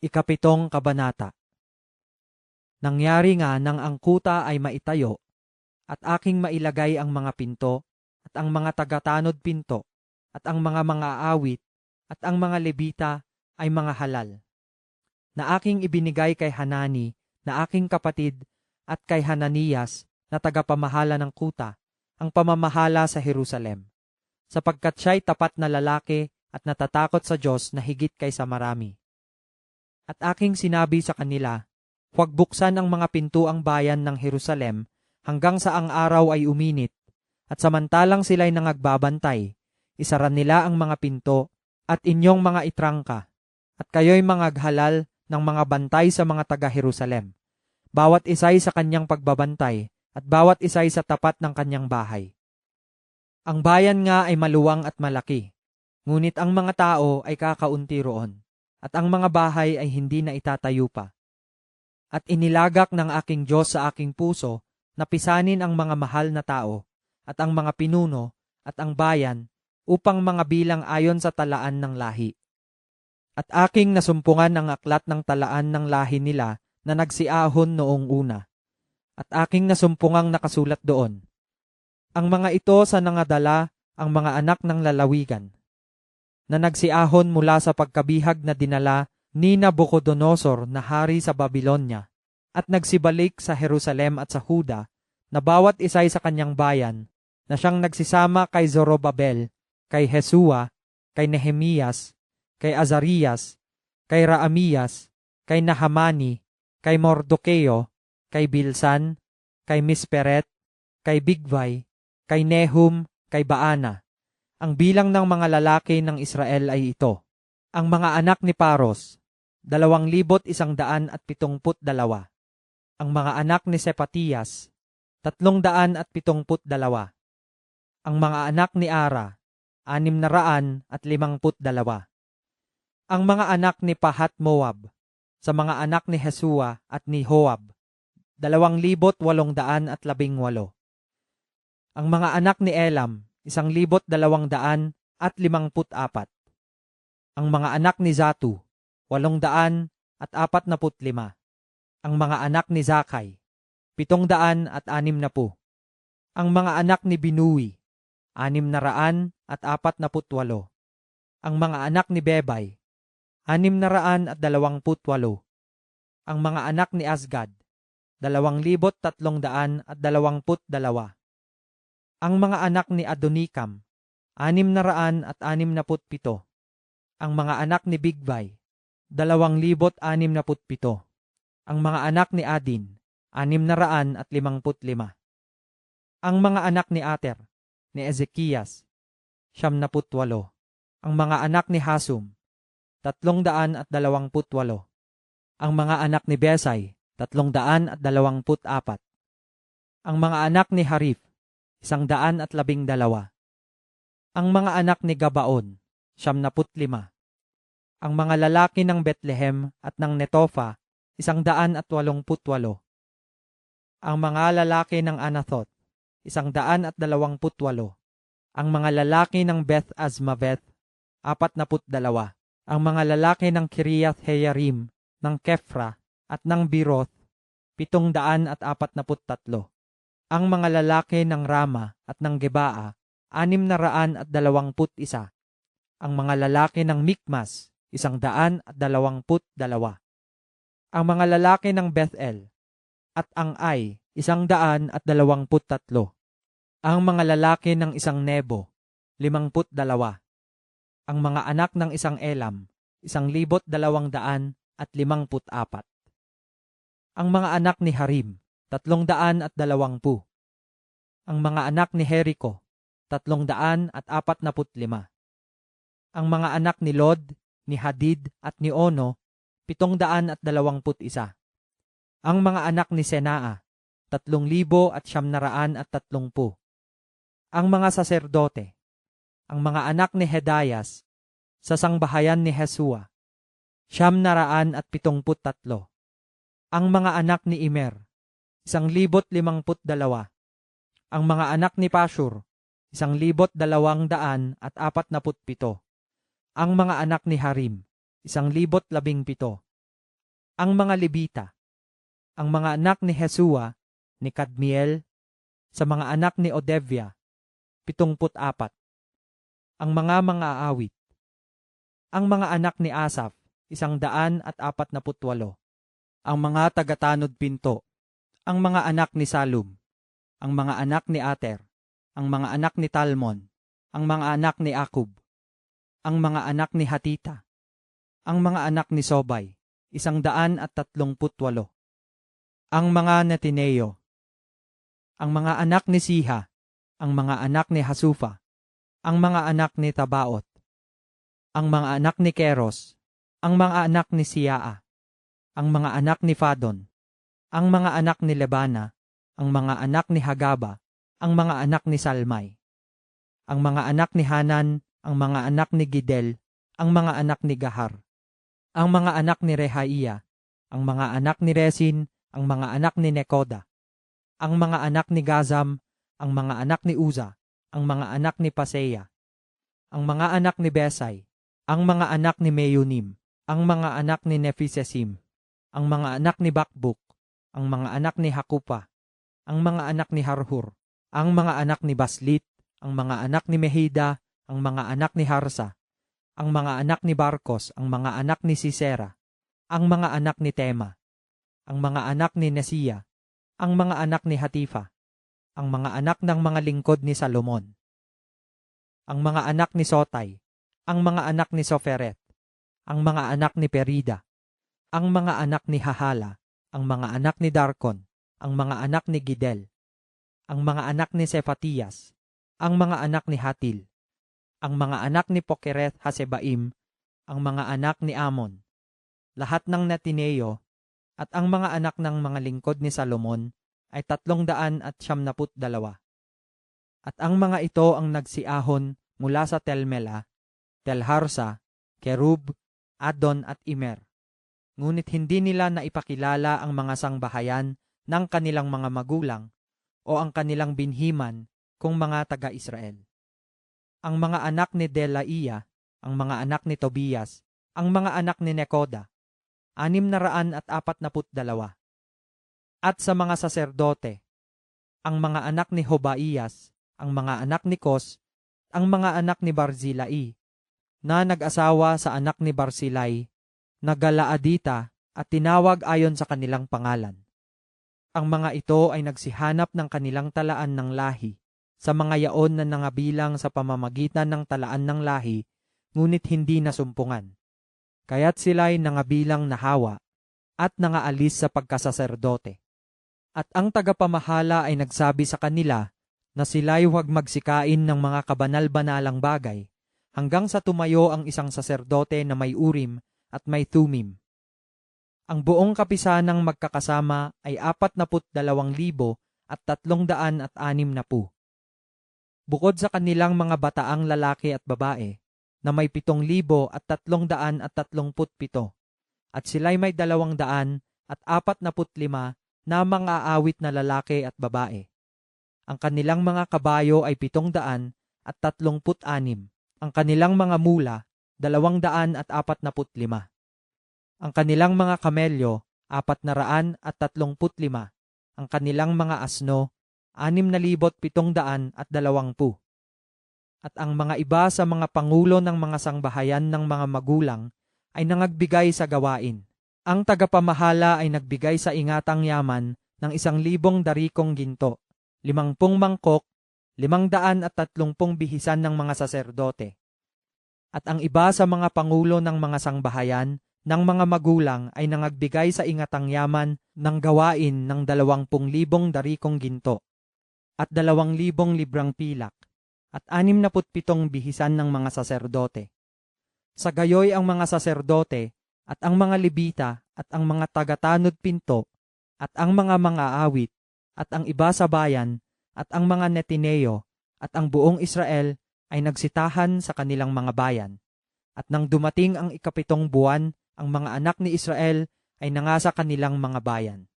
Ikapitong Kabanata Nangyari nga nang ang kuta ay maitayo, at aking mailagay ang mga pinto, at ang mga tagatanod pinto, at ang mga mga awit, at ang mga lebita ay mga halal. Na aking ibinigay kay Hanani, na aking kapatid, at kay Hananias, na tagapamahala ng kuta, ang pamamahala sa Jerusalem. Sapagkat siya'y tapat na lalaki at natatakot sa Diyos na higit kaysa marami. At aking sinabi sa kanila, huwag buksan ang mga pintuang bayan ng Jerusalem hanggang sa ang araw ay uminit, at samantalang sila'y nangagbabantay, isaran nila ang mga pinto at inyong mga itrangka, at kayo'y mangaghalal ng mga bantay sa mga taga-Jerusalem, bawat isay sa kanyang pagbabantay, at bawat isay sa tapat ng kanyang bahay. Ang bayan nga ay maluwang at malaki, ngunit ang mga tao ay kakaunti roon at ang mga bahay ay hindi na itatayo pa. At inilagak ng aking Diyos sa aking puso na pisanin ang mga mahal na tao at ang mga pinuno at ang bayan upang mga bilang ayon sa talaan ng lahi. At aking nasumpungan ang aklat ng talaan ng lahi nila na nagsiahon noong una. At aking nasumpungang nakasulat doon. Ang mga ito sa nangadala ang mga anak ng lalawigan na nagsiahon mula sa pagkabihag na dinala ni Nabucodonosor na hari sa Babylonia at nagsibalik sa Jerusalem at sa Huda na bawat isay sa kanyang bayan na siyang nagsisama kay Zorobabel, kay Jesua, kay Nehemias, kay Azarias, kay Raamias, kay Nahamani, kay Mordokeo, kay Bilsan, kay Misperet, kay Bigvay, kay Nehum, kay Baana. Ang bilang ng mga lalaki ng Israel ay ito. Ang mga anak ni Paros, dalawang libot isang daan at pitongput dalawa. Ang mga anak ni Sepatias, tatlong daan at pitongput dalawa. Ang mga anak ni Ara, anim na raan at limangput dalawa. Ang mga anak ni Pahat Moab, sa mga anak ni Hesua at ni Hoab, dalawang libot walong daan at labing walo. Ang mga anak ni Elam, isang libot dalawang daan at limangput apat. Ang mga anak ni Zatu, walong daan at apat na lima. Ang mga anak ni Zakay, pitong daan at anim na po. Ang mga anak ni Binui, anim na raan at apat na putwalo. Ang mga anak ni Bebay, anim na raan at dalawang putwalo. Ang mga anak ni Asgad, dalawang libot tatlong daan at dalawang put dalawa. Ang mga anak ni Adonikam, anim na raan at anim na putpito. Ang mga anak ni Bigvay, dalawang libot anim na putpito. Ang mga anak ni Adin, anim na raan at limangput lima. Ang mga anak ni Ater, ni Ezekias, siyam na putwalo. Ang mga anak ni Hasum, tatlong daan at dalawang putwalo. Ang mga anak ni Besay, tatlong daan at dalawang put apat. Ang mga anak ni Harif, isang daan at labing dalawa. Ang mga anak ni Gabaon, siyam na lima. Ang mga lalaki ng Bethlehem at ng Netofa, isang daan at walong putwalo. Ang mga lalaki ng Anathot, isang daan at dalawang putwalo. Ang mga lalaki ng Beth Azmaveth, apat na dalawa. Ang mga lalaki ng Kiriath Heyarim, ng Kefra, at ng Biroth, pitong daan at apat na tatlo ang mga lalaki ng Rama at ng Gebaa, anim na raan at dalawangput isa. Ang mga lalaki ng Mikmas, isang daan at dalawangput dalawa. Ang mga lalaki ng Bethel at ang Ai, isang daan at dalawangput tatlo. Ang mga lalaki ng isang Nebo, limangput dalawa. Ang mga anak ng isang Elam, isang libot dalawang daan at limangput apat. Ang mga anak ni Harim, tatlong daan at dalawangpu. Ang mga anak ni Jericho, tatlong daan at apat na lima. Ang mga anak ni Lod, ni Hadid at ni Ono, pitong daan at dalawamput isa. Ang mga anak ni Senaa, tatlong libo at siyam naraan at tatlong pu. Ang mga saserdote, ang mga anak ni Hedayas, sa sangbahayan ni Hesua, siyam naraan at pitongput tatlo. Ang mga anak ni Imer, isang libot limangput dalawa. Ang mga anak ni Pashur, isang libot dalawang daan at apat na pito. Ang mga anak ni Harim, isang libot labing pito. Ang mga Levita. Ang mga anak ni Jesua, ni Kadmiel, sa mga anak ni Odevia, pitungput apat. Ang mga mga awit. Ang mga anak ni Asaf, isang daan at apat na putwalo. Ang mga tagatanod pinto. Ang mga anak ni Salum. Ang mga anak ni Ater. Ang mga anak ni Talmon. Ang mga anak ni Akub. Ang mga anak ni Hatita. Ang mga anak ni Sobay, isang daan at tatlong putwalo. Ang mga Netineo. Ang mga anak ni Siha. Ang mga anak ni Hasufa. Ang mga anak ni Tabaot. Ang mga anak ni Keros. Ang mga anak ni Siaa. Ang mga anak ni Fadon. Ang mga anak ni Lebana. Ang mga anak ni Hagaba. Ang mga anak ni Salmay. Ang mga anak ni Hanan. Ang mga anak ni Gidel. Ang mga anak ni Gahar. Ang mga anak ni Rehaiya. Ang mga anak ni Resin. Ang mga anak ni Nekoda. Ang mga anak ni Gazam. Ang mga anak ni Uza. Ang mga anak ni Paseya. Ang mga anak ni Besay. Ang mga anak ni Meyunim. Ang mga anak ni Nephisesim. Ang mga anak ni Bakbuk. Ang mga anak ni Hakupa. Ang mga anak ni Harhur. Ang mga anak ni Baslit. Ang mga anak ni Mehida. Ang mga anak ni Harsa. Ang mga anak ni Barkos. Ang mga anak ni Sisera. Ang mga anak ni Tema. Ang mga anak ni Nesiya. Ang mga anak ni Hatifa. Ang mga anak ng mga lingkod ni Salomon. Ang mga anak ni Sotay. Ang mga anak ni Soferet. Ang mga anak ni Perida. Ang mga anak ni Hahala. Ang mga anak ni Darkon. Ang mga anak ni Gidel. Ang mga anak ni Sefatiyas. Ang mga anak ni Hatil. Ang mga anak ni Pokeret Hasebaim. Ang mga anak ni Amon. Lahat ng Natineo at ang mga anak ng mga lingkod ni Salomon ay tatlong daan at siyamnaput dalawa. At ang mga ito ang nagsiahon mula sa Telmela, Telharsa, Kerub, Adon at Imer. Ngunit hindi nila naipakilala ang mga sangbahayan ng kanilang mga magulang o ang kanilang binhiman kung mga taga-Israel. Ang mga anak ni Delaiya, ang mga anak ni Tobias, ang mga anak ni Nekoda, anim na raan at apat na dalawa. At sa mga saserdote, ang mga anak ni Hobaiyas, ang mga anak ni Kos, ang mga anak ni Barzilai, na nag-asawa sa anak ni Barsilai, na Galaadita at tinawag ayon sa kanilang pangalan. Ang mga ito ay nagsihanap ng kanilang talaan ng lahi sa mga yaon na nangabilang sa pamamagitan ng talaan ng lahi, ngunit hindi nasumpungan. Kaya't sila'y nangabilang nahawa at nangaalis sa pagkasaserdote. At ang tagapamahala ay nagsabi sa kanila na sila'y huwag magsikain ng mga kabanal-banalang bagay hanggang sa tumayo ang isang saserdote na may urim at may tumim. Ang buong kapisanang magkakasama ay apat na dalawang libo at tatlong daan at anim na pu. Bukod sa kanilang mga bataang lalaki at babae, na may pitong libo at tatlong daan at tatlong put pito, at sila'y may dalawang daan at apat na lima na mga aawit na lalaki at babae. Ang kanilang mga kabayo ay pitong daan at tatlong put anim. Ang kanilang mga mula, dalawang daan at apat na put lima. Ang kanilang mga kamelyo, apat na raan at tatlong put lima. Ang kanilang mga asno, anim na libot pitong daan at dalawang pu. At ang mga iba sa mga pangulo ng mga sangbahayan ng mga magulang ay nangagbigay sa gawain. Ang tagapamahala ay nagbigay sa ingatang yaman ng isang libong darikong ginto, limangpung mangkok, limang daan at tatlongpung bihisan ng mga saserdote. At ang iba sa mga pangulo ng mga sangbahayan ng mga magulang ay nangagbigay sa ingatang yaman ng gawain ng dalawampung libong darikong ginto at dalawang libong librang pilak at anim na pitong bihisan ng mga saserdote. Sa gayoy ang mga saserdote at ang mga libita at ang mga tagatanod pinto at ang mga mga awit at ang iba sa bayan at ang mga netineo at ang buong Israel ay nagsitahan sa kanilang mga bayan. At nang dumating ang ikapitong buwan, ang mga anak ni Israel ay nangasa kanilang mga bayan.